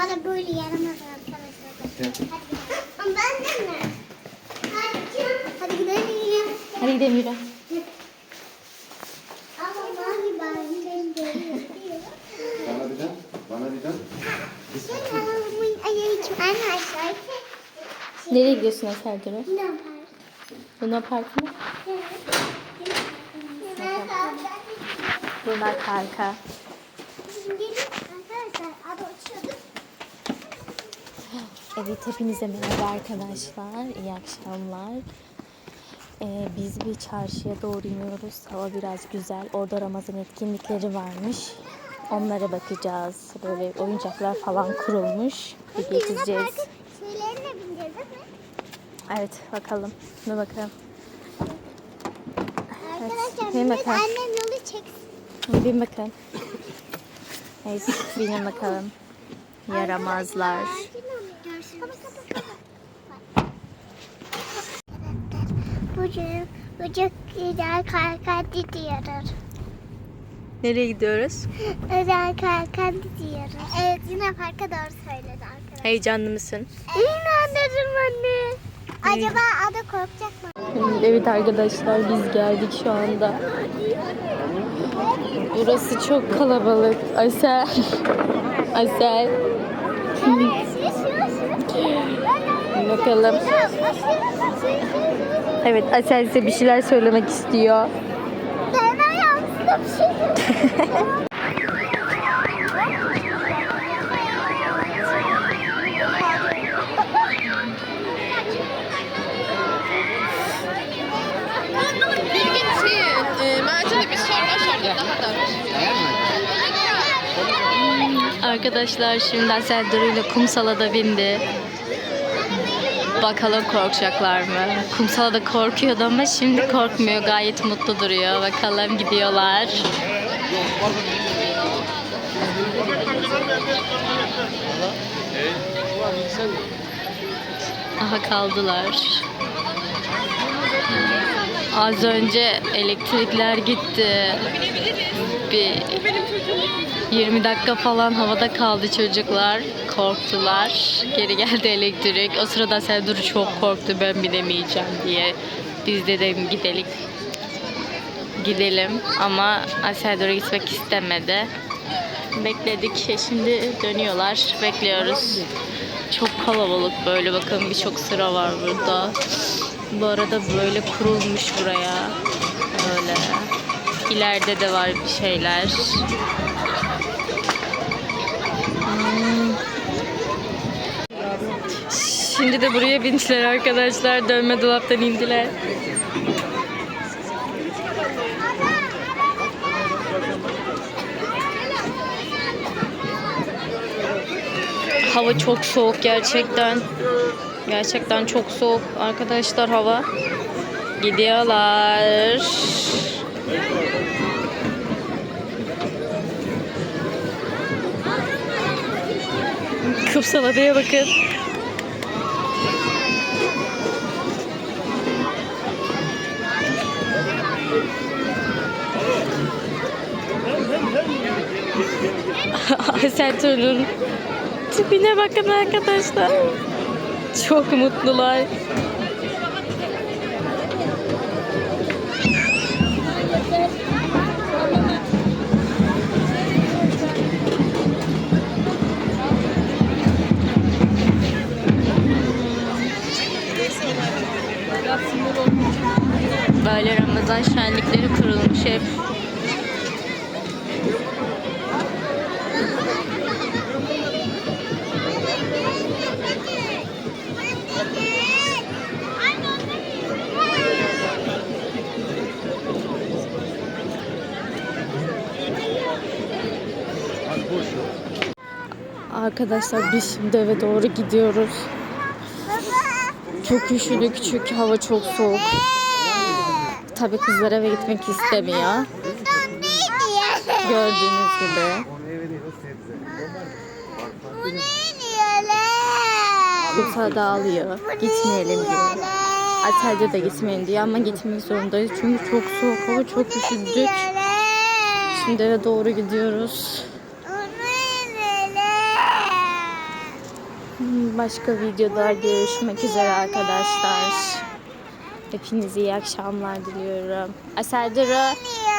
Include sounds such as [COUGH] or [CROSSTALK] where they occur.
Bana böyle yaramaz arkadaşlar. Hadi gidelim. Ben de mi? Hadi, hadi gidelim. Hadi gidelim yürü. Ama mavi ben de Bana bir dön. Bana bir dön. Nereye gidiyorsun Eser Duru? Ne yapar? Luna Park mı? Luna Park'a. Evet hepinize merhaba arkadaşlar. İyi akşamlar. Ee, biz bir çarşıya doğru iniyoruz. Hava biraz güzel. Orada Ramazan etkinlikleri varmış. Onlara bakacağız. Böyle oyuncaklar falan kurulmuş. Bir gezeceğiz. Şeylerine bineceğiz değil mi? Evet bakalım. Dur bakalım. Arkadaşlar millet bakalım. annem yolu çeksin. Bin bakalım. Neyse binin bakalım. Yaramazlar. Bugün, bugün güzel kalkan gidiyoruz. Nereye gidiyoruz? Özel kalkan gidiyoruz. Evet yine parka doğru söyledi arkadaşlar. Heyecanlı mısın? İnanırım anne. Acaba ada korkacak mı? Evet arkadaşlar biz geldik şu anda. Burası çok kalabalık. Asel. Asel. Bakalım. Evet Asel size bir şeyler söylemek istiyor. Ben ayağımda bir şey. Arkadaşlar şimdi Asel Duru ile kumsala da bindi. Bakalım korkacaklar mı? Kumsala da korkuyordu ama şimdi korkmuyor. Gayet mutlu duruyor. Bakalım gidiyorlar. Aha kaldılar. Az önce elektrikler gitti. Bir 20 dakika falan havada kaldı çocuklar. Korktular. Geri geldi elektrik. O sırada Seldur çok korktu ben binemeyeceğim diye. Biz dedim gidelim. Gidelim ama Seldur'a gitmek istemedi. Bekledik. E, Şimdi dönüyorlar. Bekliyoruz. Çok kalabalık böyle bakın birçok sıra var burada. Bu arada böyle kurulmuş buraya. Böyle. İleride de var bir şeyler. Şimdi de buraya bindiler arkadaşlar. Dönme dolaptan indiler. Hava çok soğuk gerçekten. Gerçekten çok soğuk arkadaşlar hava. Gidiyorlar. Kumsalada'ya bakın. [LAUGHS] Sertur'un tipine bakın arkadaşlar. [LAUGHS] Çok mutlular. Böyle Ramazan şenlikleri kurulmuş hep. Arkadaşlar biz şimdi eve doğru gidiyoruz. Çok üşüdük çünkü hava çok soğuk. Tabii kızlar eve gitmek istemiyor. Gördüğünüz gibi. Kumsal dağılıyor. Gitmeyelim diyor. Aselce de gitmeyin diyor ama gitmek zorundayız. Çünkü çok soğuk hava çok üşüdük. Şimdi eve doğru gidiyoruz. Başka videoda görüşmek üzere arkadaşlar. Hepinize iyi akşamlar diliyorum. Asel Duru. Diyorum.